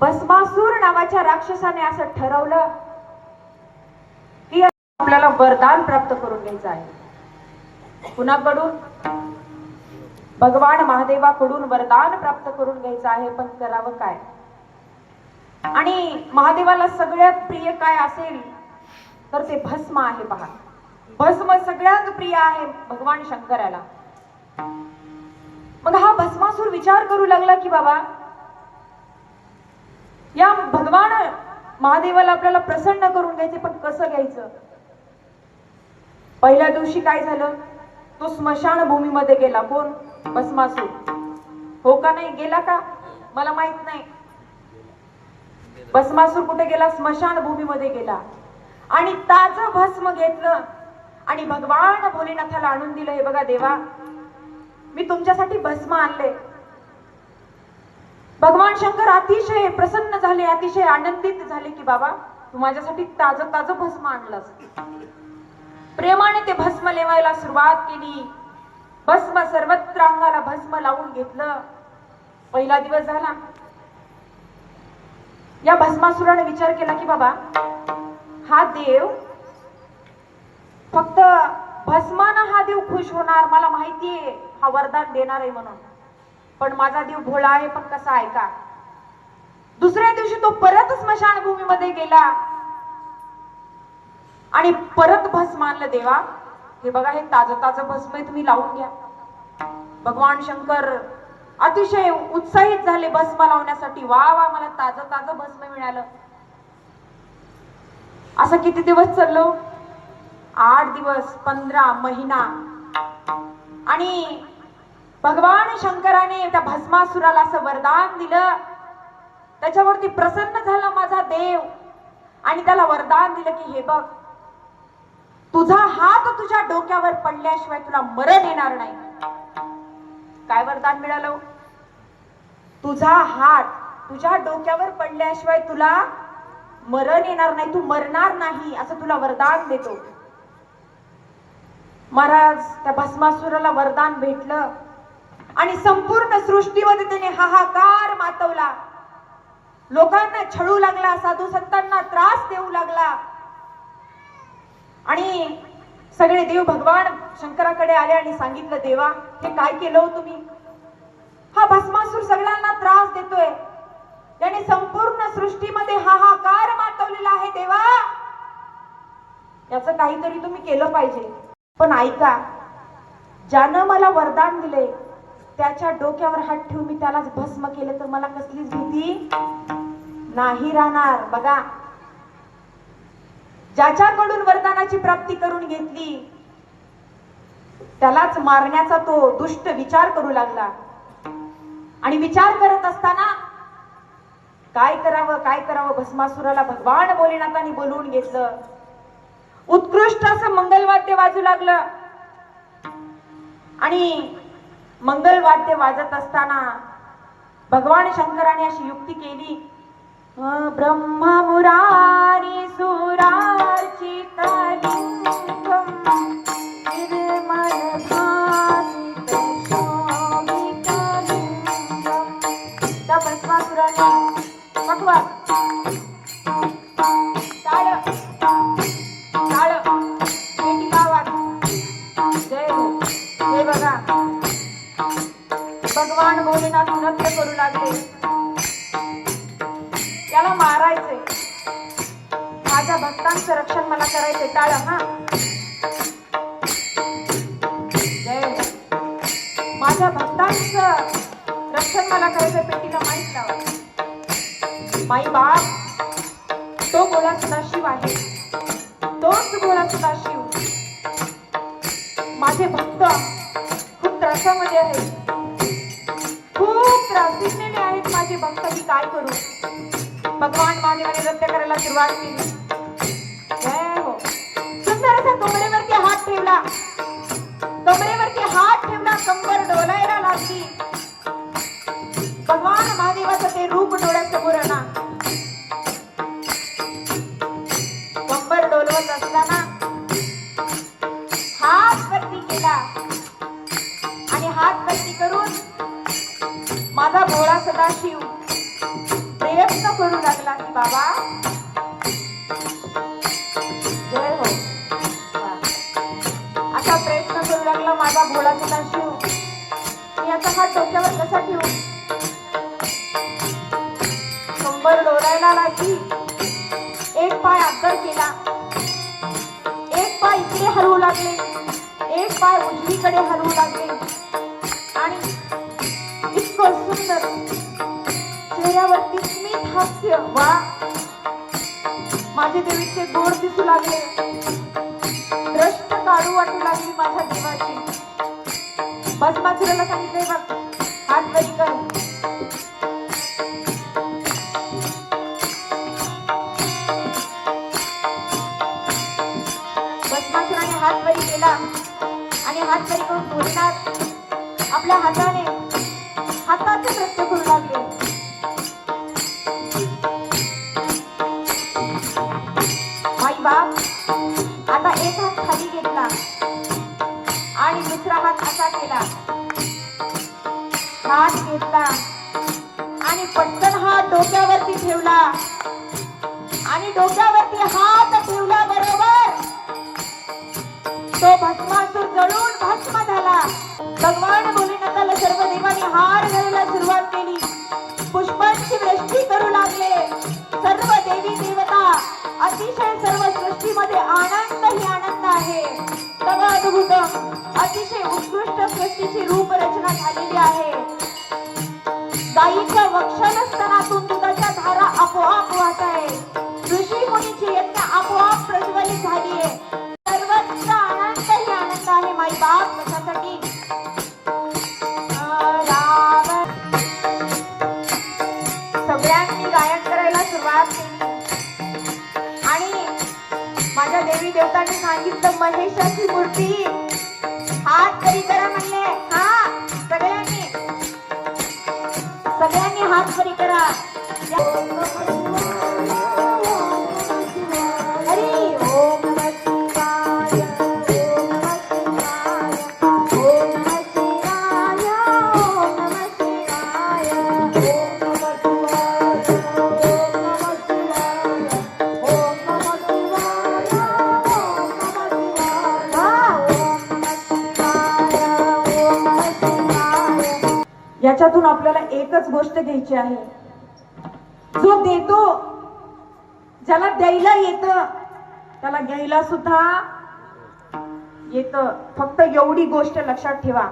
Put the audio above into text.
भस्मासूर नावाच्या राक्षसाने असं ठरवलं की आपल्याला वरदान प्राप्त करून घ्यायचं आहे. कुणाकडून भगवान महादेवाकडून वरदान प्राप्त करून घ्यायचं आहे पण करावं काय? आणि महादेवाला सगळ्यात प्रिय काय असेल तर ते भस्म आहे पहा. भस्म सगळ्यात प्रिय आहे भगवान शंकराला. मग हा भस्मासूर विचार करू लागला की बाबा या भगवान महादेवाला आपल्याला प्रसन्न करून घ्यायचे पण कसं घ्यायचं? पहिल्या दिवशी काय झालं? तो स्मशान भूमीमध्ये गेला. कोण? भस्मासूर. हो का नाही? गेला का? मला माहीत नाही. भस्मासूर कुठे गेला? स्मशान भूमीमध्ये गेला. आणि ताज भस्म घेतलं. आणि भगवान भोलेनाथाला आणून दिलं. हे बघा देवा मी तुमच्यासाठी भस्म आणले. भगवान शंकर अतिशय प्रसन्न झाले अतिशय आनंदित झाले की बाबा तू माझ्यासाठी ताज ताज भस्म आणलंस. प्रेमाने ते भस्म लेवायला सुरुवात केली. भस्म सर्वत्र अंगाला भस्म लावून घेतलं. पहिला दिवस झाला. या भस्मासुराने विचार केला की बाबा हा देव फक्त भस्मानं हा देव खुश होणार मला माहितीये हा वरदान देणार आहे म्हणून. पण माझा देव भोळा आहे पण कसा ऐका दुसऱ्या दिवशी तो परत स्मशानभूमीमध्ये गेला. आणि परत भस्म आणलं देवा हे बघा हे ताज ताज भस्म तुम्ही लावून घ्या. भगवान शंकर अतिशय उत्साहित झाले भस्म लावण्यासाठी. वा वा मला ताज ताजं भस्म मिळालं. असं किती दिवस चाललो हो? आठ दिवस पंधरा महिना. आणि भगवान शंकराने त्या भस्मासुराला असं वरदान दिलं. त्याच्यावरती प्रसन्न झाला माझा देव. आणि त्याला वरदान दिलं की हे बघ तुझा हात तुझ्या डोक्यावर पडल्याशिवाय तुला मरण येणार नाही. काय वरदान मिळालं? तुझा हात तुझ्या डोक्यावर पडल्याशिवाय तुला मरण येणार नाही तू मरणार नाही असं तुला वरदान देतो. महाराज त्या भस्मासुराला वरदान भेटलं. आणि संपूर्ण सृष्टीमध्ये त्याने हाहाकार मातवला. लोकांना छळू लागला साधू संतांना त्रास देऊ लागला. आणि सगळे देव भगवान शंकराकडे आले आणि सांगितलं देवा हे काय केलं हो तुम्ही? हा भस्मासूर सगळ्यांना त्रास देतोय. याने संपूर्ण सृष्टीमध्ये हाहाकार मातवलेला आहे देवा. याचं काहीतरी तुम्ही केलं पाहिजे. पण ऐका ज्यानं मला वरदान दिले त्याच्या डोक्यावर हात ठेवून मी त्यालाच भस्म केलं तर मला कसलीच भीती नाही राहणार. बघा ज्याच्याकडून वरदानाची प्राप्ती करून घेतली त्यालाच मारण्याचा तो दुष्ट विचार करू लागला. आणि विचार करत असताना काय करावं काय करावं भस्मासुराला भगवान भोलेनाथांनी बोलवून घेतलं. उत्कृष्ट असं मंगलवाद्य वाजू लागलं. आणि मंगलवाद्य वाजत असताना भगवान शंकराने अशी युक्ती केली. ब्रह्म मुरारी सुरार्चित लिंगम निर्मल भगवान नृत्य करू लागले. त्याला मारायचे. माझ्या भक्तांचं रक्षण मला करायचे टाळ हा. माझ्या भक्तांचं रक्षण मला करायचं पेटीला माहीत लावा. माई बाप तो गोळा सदाशिव आहे. तोच गोळा सदाशिव माझे भक्त खूप त्रासामध्ये आहेत. भक्त मी काय करू. भगवान महादेवाने नृत्य करायला सुरुवात केली. जय हो. सुंदर असा कमरेवरती हात ठेवला. कमरेवरती हात ठेवला कंबर डोलायला लागली. माझा भोळा सदाशिव प्रयत्न करू लागला की बाबा. जय हो. असा प्रयत्न करू लागला माझा भोळा सदाशिव शिव. मी आता हा डोक्यावर कसा ठेवू? कंबर डोरायला लागली एक पाय आकर केला. एक पाय इकडे हलवू लागले. एक पाय उजवीकडे हलवू लागले. इतकं सुंदर चेहऱ्यावरती स्मित हास्य वा. माझे देवीचे गोड दिसू लागले. द्रष्ट काढू वाटू लागली माझ्या देवाची. बस भस्मासुराला सांगितले बघ. हात घेतला. आणि पटकन हात डोक्यावरती ठेवला. आणि डोक्यावरती हात ठेवला बरोबर. तो भस्मासूर जळून भस्म झाला. भगवान भोलेनाथाला सर्व देवांनी हार घालायला सुरुवात केली. पुष्पांची वृष्टी करू लागले. सर्व देवी देवता अतिशय सर्व सृष्टीमध्ये आनंद ही आनंद आहे. तगादुगुदम अतिशय उत्कृष्ट गायीच्या वक्षल स्तनातून दुधाच्या धारा आपोआप वाहत आहे. ऋषी मुनीची यज्ञ आपोआप प्रज्वलित झालीये सर्वत्र आनंद ही आनंद आहे माई बाप. कशासाठी सगळ्यांनी गायन करायला सुरुवात केली. आणि माझ्या देवी देवतांनी सांगितलं महेशाची मूर्ती それから「Oh याच्यातून आपल्याला एकच गोष्ट घ्यायची आहे. जो देतो ज्याला द्यायला येत त्याला घ्यायला सुद्धा येत. फक्त एवढी गोष्ट लक्षात ठेवा.